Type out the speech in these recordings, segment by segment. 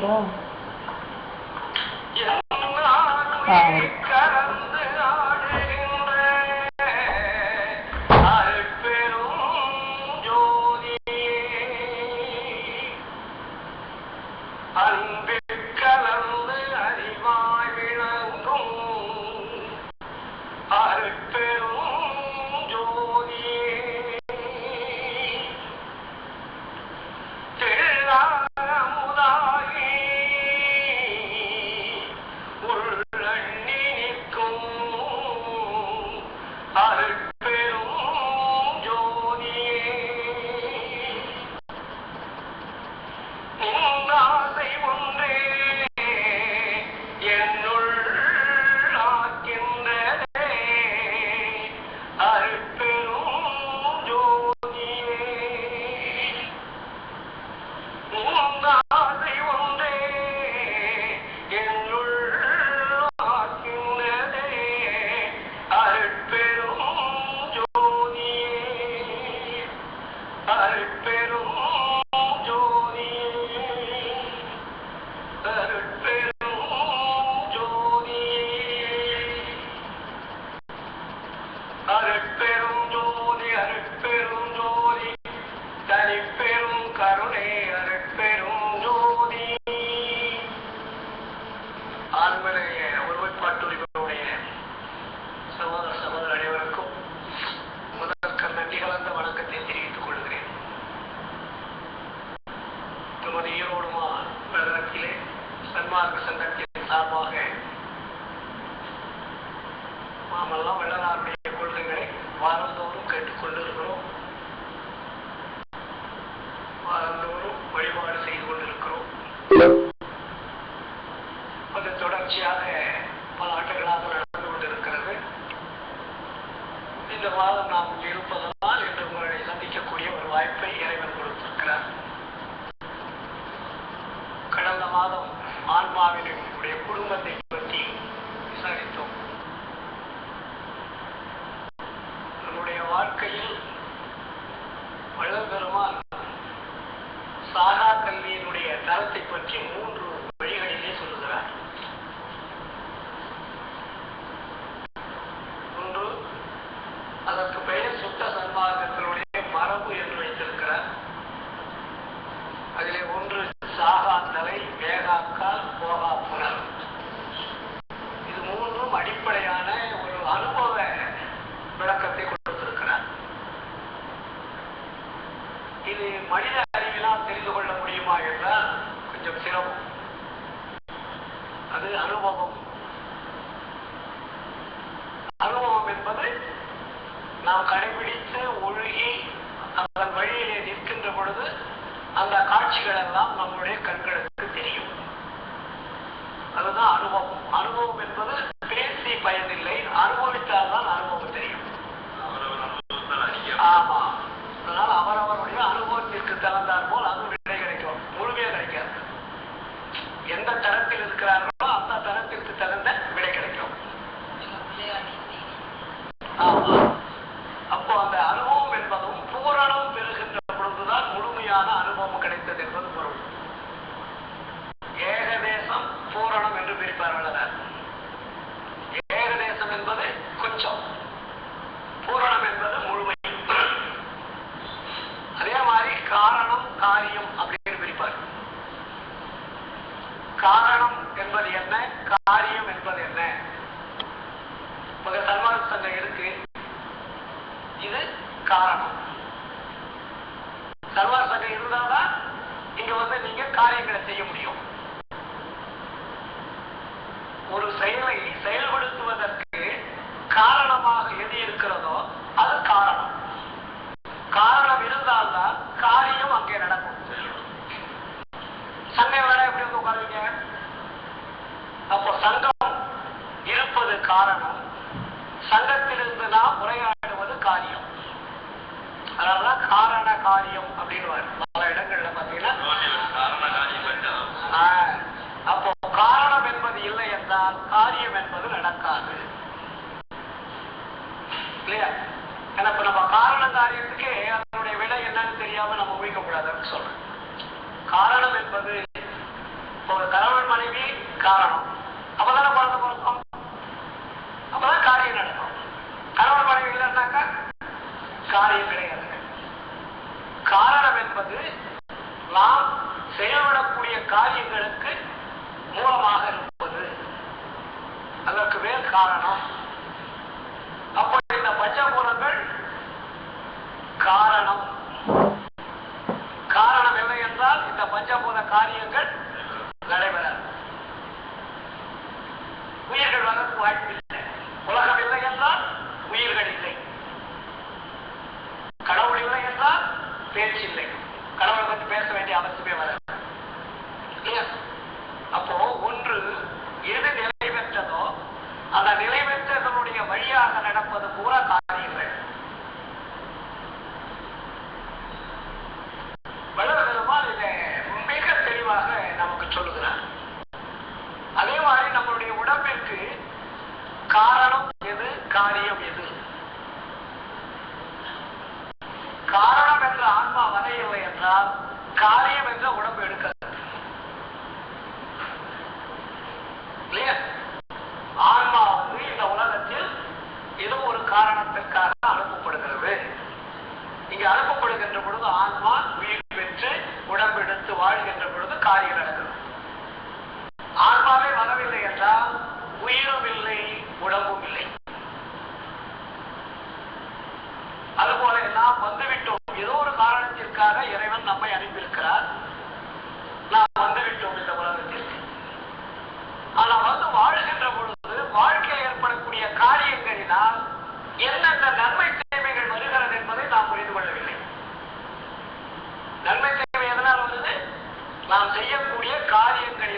đúng không? À. lot of verdadera creencia y paya en el காரியம் அப்படின்னு பல இடங்கள்ல பாத்தீங்கன்னா. அப்போ காரணம் என்பது இல்லை என்றால் காரியம் என்பது நடக்காது. இல்லையா? இப்ப நம்ம காரண காரியத்துக்கு அதனுடைய விலை என்னன்னு தெரியாம நம்ம ஊழிக்க கூடாதுன்னு சொல்றேன். காரணம் என்பது இப்போ கணவன் மனைவி காரணம். அப்பதான குழந்தை பிறக்கும்? அப்பதான் காரியம் நடக்கும். கணவன் மனைவி இல்லைன்னாக்கா காரியம் கிடையாது. என்பது நாம் செயல்படக்கூடிய காரியங்களுக்கு மூலமாக இருப்பது. அதற்கு மேல் காரணம். அப்படி இந்த பஞ்சபூதங்கள் காரணம். காரணம் இல்லை என்றால் இந்த பஞ்சபூத காரியங்கள் કાર્ય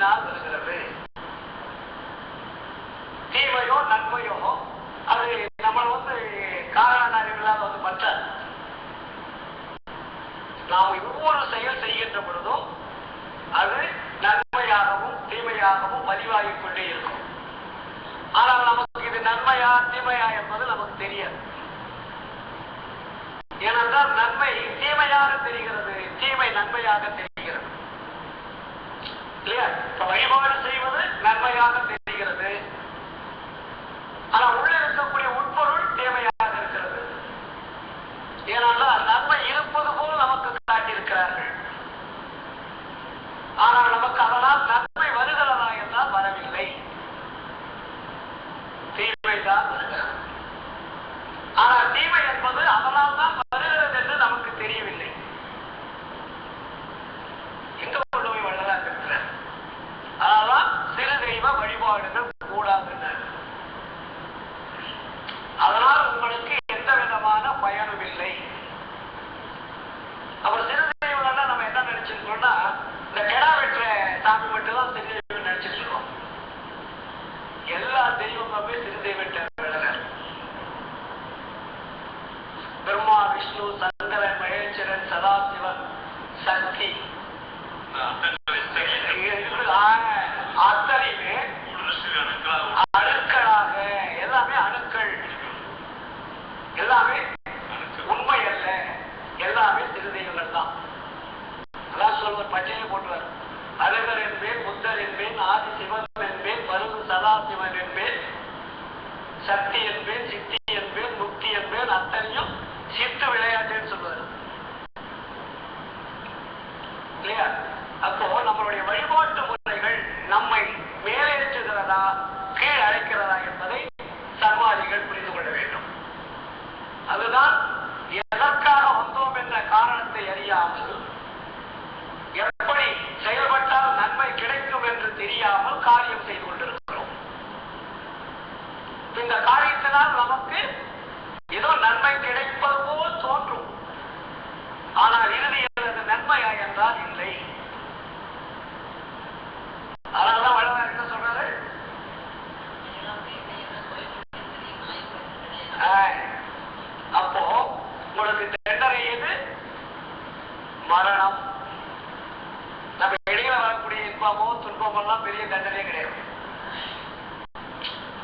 செய்தால் தீமையோ நன்மையோ அது நம்ம வந்து காரணங்களால் வந்து பற்றாது நாம் ஒவ்வொரு செயல் செய்கின்ற பொழுதும் அது நன்மையாகவும் தீமையாகவும் பதிவாகிக் கொண்டே இருக்கும். ஆனால் நமக்கு இது நன்மையா தீமையா என்பது நமக்கு தெரியாது. ஏனென்றால் நன்மை தீமையாக தெரிகிறது தீமை நன்மையாக தெரிகிறது. இல்லையா? இப்ப வழிபாடு செய்வது நன்மையாக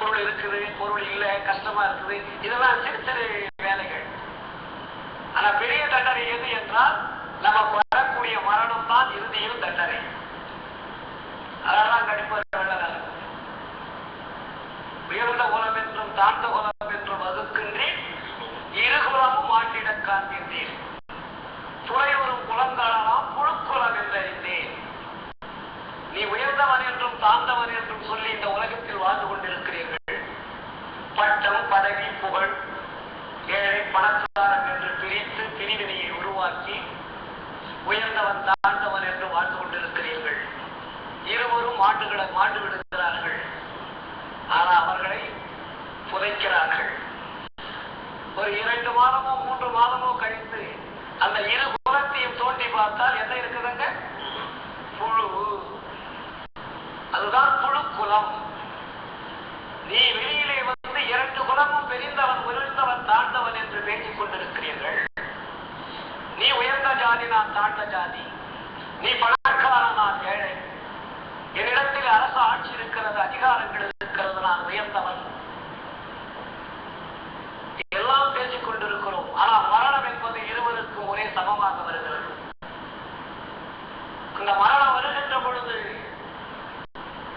பொருள் இருக்குது பொருள் இல்லை கஷ்டமா இருக்குது. இதெல்லாம் சிறு சிறு வேலைகள். ஆனா பெரிய தண்டனை எது என்றால் நமக்கு வரக்கூடிய மரணம் தான் இறுதியில் தண்டனை. அதெல்லாம் கண்டிப்பாக மிகுந்த குலம் என்றும் தாழ்ந்த குலம் அதுதான் முழு குலம். நீ வெளியிலே வந்து இரண்டு குலமும் பெரிந்தவன் உயர்ந்தவன் தாழ்ந்தவன் என்று பேசிக் கொண்டிருக்கிறீர்கள். நீ உயர்ந்த ஜாதி நான் தாழ்ந்த ஜாதி. நீ பணக்காரன் நான் ஏழை. என்னிடத்தில் அரசு ஆட்சி இருக்கிறது அதிகாரங்கள் இருக்கிறது நான் உயர்ந்தவன். எல்லாம் பேசிக் கொண்டிருக்கிறோம். ஆனால் மரணம் என்பது இருவருக்கும் ஒரே சமமாக வருகிறது. இந்த மரணம் வருகின்ற பொழுது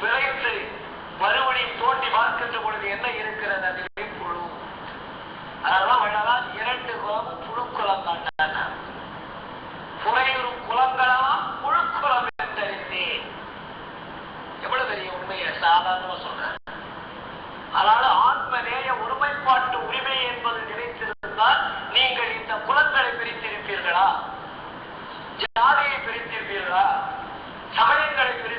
பிழைத்து மறுபடியும் தோண்டி பார்க்கின்ற பொழுது என்ன இருக்கிறது அதிலே புழு அதெல்லாம் வழலாம் இரண்டு குளமும் புழுக்குளம் தான் புறையூர் குளங்களெல்லாம் புழுக்குளம் என்றறிந்தே எவ்வளவு பெரிய உண்மையை சாதாரணமா சொல்றாங்க அதனால ஆத்மநேய ஒருமைப்பாட்டு உரிமை என்பது நினைத்திருந்தால் நீங்கள் இந்த குலங்களை பிரித்திருப்பீர்களா? ஜாதியை பிரித்திருப்பீர்களா? சமயங்களை பிரி